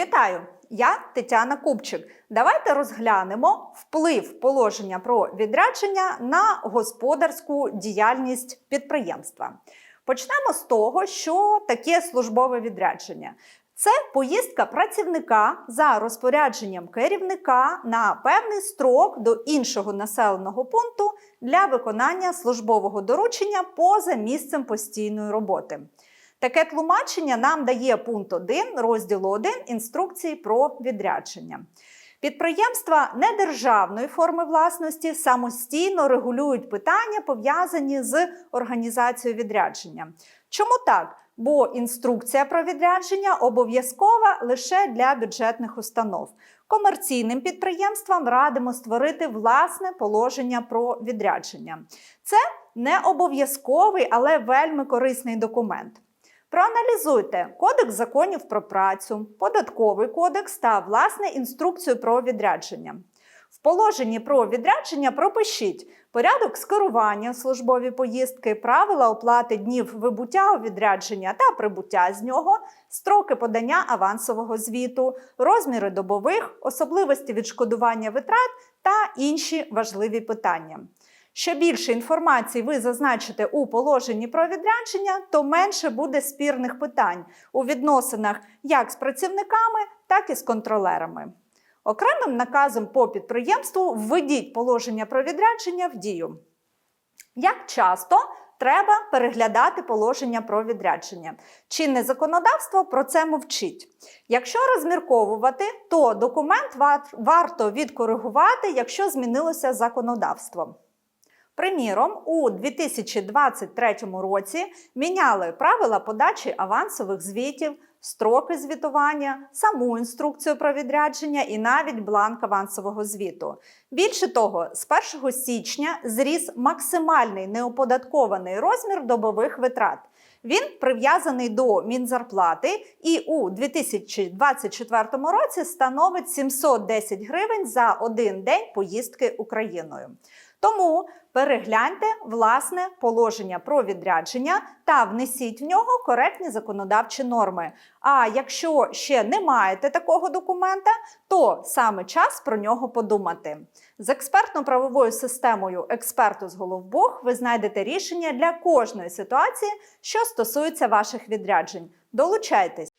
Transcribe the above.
Вітаю! Я Тетяна Купчик. Давайте розглянемо вплив положення про відрядження на господарську діяльність підприємства. Почнемо з того, що таке службове відрядження. Це поїздка працівника за розпорядженням керівника на певний строк до іншого населеного пункту для виконання службового доручення поза місцем постійної роботи. Таке тлумачення нам дає пункт 1 розділу 1 інструкції про відрядження. Підприємства недержавної форми власності самостійно регулюють питання, пов'язані з організацією відрядження. Чому так? Бо інструкція про відрядження обов'язкова лише для бюджетних установ. Комерційним підприємствам радимо створити власне положення про відрядження. Це не обов'язковий, але вельми корисний документ. Проаналізуйте Кодекс законів про працю, податковий кодекс та власне інструкцію про відрядження. В положенні про відрядження пропишіть порядок скерування службові поїздки, правила оплати днів вибуття у відрядження та прибуття з нього, строки подання авансового звіту, розміри добових, особливості відшкодування витрат та інші важливі питання. Що більше інформації ви зазначите у положенні про відрядження, то менше буде спірних питань у відносинах як з працівниками, так і з контролерами. Окремим наказом по підприємству введіть положення про відрядження в дію. Як часто треба переглядати положення про відрядження? Чинне законодавство про це мовчить. Якщо розмірковувати, то документ варто відкоригувати, якщо змінилося законодавство. Приміром, у 2023 році міняли правила подачі авансових звітів, строки звітування, саму інструкцію про відрядження і навіть бланк авансового звіту. Більше того, з 1 січня зріс максимальний неоподаткований розмір добових витрат. Він прив'язаний до мінзарплати і у 2024 році становить 710 гривень за один день поїздки Україною. Тому перегляньте власне положення про відрядження та внесіть в нього коректні законодавчі норми. А якщо ще не маєте такого документа, то саме час про нього подумати. З експертно-правовою системою експерту з Головбух ви знайдете рішення для кожної ситуації, що стосується ваших відряджень. Долучайтесь!